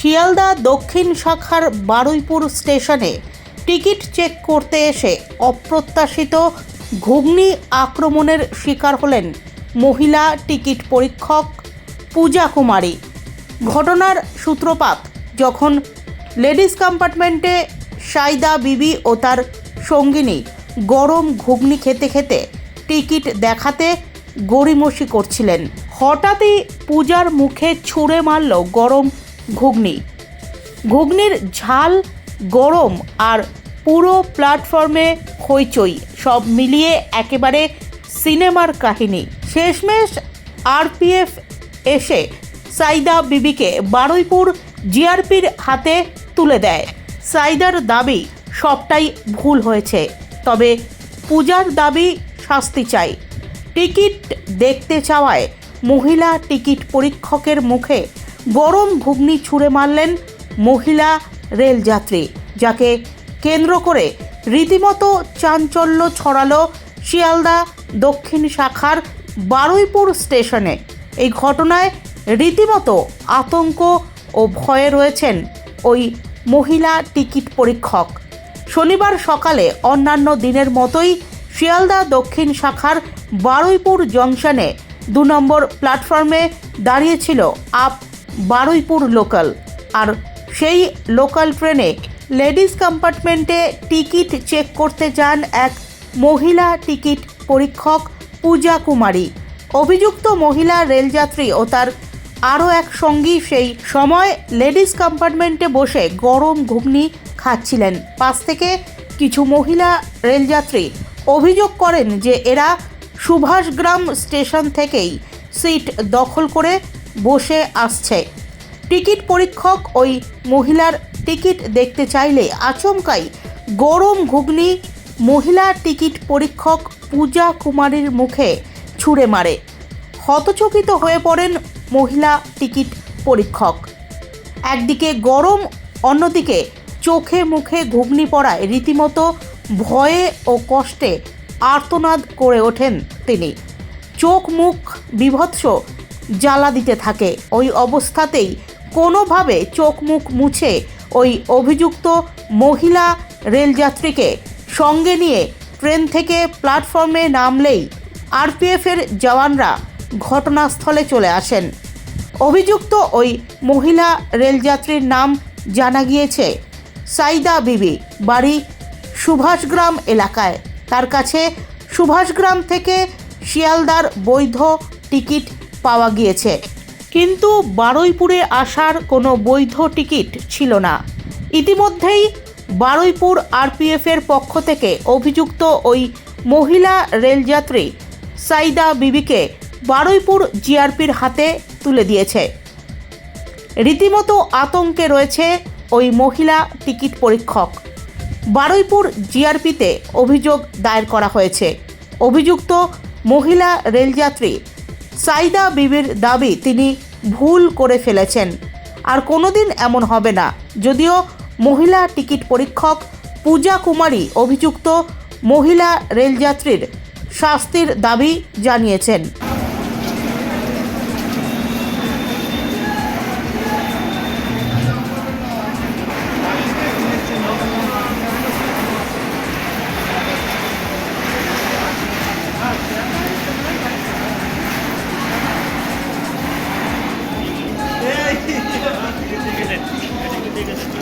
শিয়ালদা দক্ষিণ শাখার বারুইপুর স্টেশনে টিকিট চেক করতে এসে অপ্রত্যাশিত ঘুগনি আক্রমণের শিকার হলেন মহিলা টিকিট পরীক্ষক পূজা কুমারী। ঘটনার সূত্রপাত যখন লেডিস কম্পার্টমেন্টে সাইদা বিবি ও তার সঙ্গিনী গরম ঘুগনি খেতে খেতে টিকিট দেখাতে গড়িমসি করছিলেন। হঠাৎই পূজার মুখে ছুঁড়ে মারল গরম ঘুগনি। ঘুগনির ঝাল গরম আর পুরো প্ল্যাটফর্মে হইচই, সব মিলিয়ে একেবারে সিনেমার কাহিনী। শেষমেশ আরপিএফ এসে সাইদা বিবিকে বারুইপুর জিআরপির হাতে তুলে দেয়। সাইদার দাবি, সবটাই ভুল হয়েছে। তবে পূজার দাবি শাস্তি চাই। টিকিট দেখতে চাওয়ায় মহিলা টিকিট পরীক্ষকের মুখে গরম ঘুগনি ছুঁড়ে মারলেন মহিলা রেলযাত্রী, যাকে কেন্দ্র করে রীতিমতো চাঞ্চল্য ছড়ালো শিয়ালদা দক্ষিণ শাখার বারুইপুর স্টেশনে। এই ঘটনায় রীতিমতো আতঙ্ক ও ভয়ে রয়েছেন ওই মহিলা টিকিট পরীক্ষক। শনিবার সকালে অন্যান্য দিনের মতোই শিয়ালদা দক্ষিণ শাখার বারুইপুর জংশনে দু নম্বর প্ল্যাটফর্মে দাঁড়িয়েছিল আপ বারুইপুর লোকাল। আর সেই লোকাল ট্রেনে লেডিস কম্পার্টমেন্টে টিকিট চেক করতে যান এক মহিলা টিকিট পরীক্ষক পূজা কুমারী। অভিযুক্ত মহিলা রেলযাত্রী ও তার আরও এক সঙ্গী সেই সময় লেডিস কম্পার্টমেন্টে বসে গরম ঘুগনি খাচ্ছিলেন। পাশ থেকে কিছু মহিলা রেলযাত্রী অভিযোগ করেন যে এরা সুভাষগ্রাম স্টেশন থেকেই সিট দখল করে বসে আসছে। টিকিট পরীক্ষক ওই মহিলার টিকিট দেখতে চাইলে আচমকাই গরম ঘুগনি মহিলা টিকিট পরীক্ষক পূজা কুমারীর মুখে ছুঁড়ে মারে। হতচকিত হয়ে পড়েন মহিলা টিকিট পরীক্ষক। একদিকে গরম, অন্যদিকে চোখে মুখে ঘুগনি পড়ায় রীতিমতো ভয়ে ও কষ্টে আর্তনাদ করে ওঠেন তিনি। চোখ মুখ বিভৎস জ্বালা দিতে থাকে। ওই অবস্থাতেই কোনোভাবে চোখ মুখ মুছে ওই অভিযুক্ত মহিলা রেলযাত্রীকে সঙ্গে নিয়ে ট্রেন থেকে প্ল্যাটফর্মে নামলেই আরপিএফের জওয়ানরা ঘটনাস্থলে চলে আসেন। অভিযুক্ত ওই মহিলা রেলযাত্রীর নাম জানা গিয়েছে সাইদা বিবি, বাড়ি সুভাষগ্রাম এলাকায়। তার কাছে সুভাষগ্রাম থেকে শিয়ালদার বৈধ টিকিট পাওয়া গিয়েছে। কিন্তু বারুইপুরে আসার কোনো বৈধ টিকিট ছিল না। ইতিমধ্যেই বারুইপুর আরপিএফের পক্ষ থেকে অভিযুক্ত ওই মহিলা রেলযাত্রী সাইদা বিবিকে বারুইপুর জিআরপির হাতে তুলে দিয়েছে। রীতিমতো আতঙ্কে রয়েছে ওই মহিলা টিকিট পরীক্ষক। বারুইপুর জিআরপিতে অভিযোগ দায়ের করা হয়েছে। অভিযুক্ত মহিলা রেলযাত্রী সাইদা বিবির দাবি তিনি ভুল করে ফেলেছেন। আর কোনোদিন এমন হবে না। যদিও মহিলা টিকিট পরীক্ষক পূজা কুমারী অভিযুক্ত মহিলা রেলযাত্রীর শাস্তির দাবি জানিয়েছেন। ঠিক আছে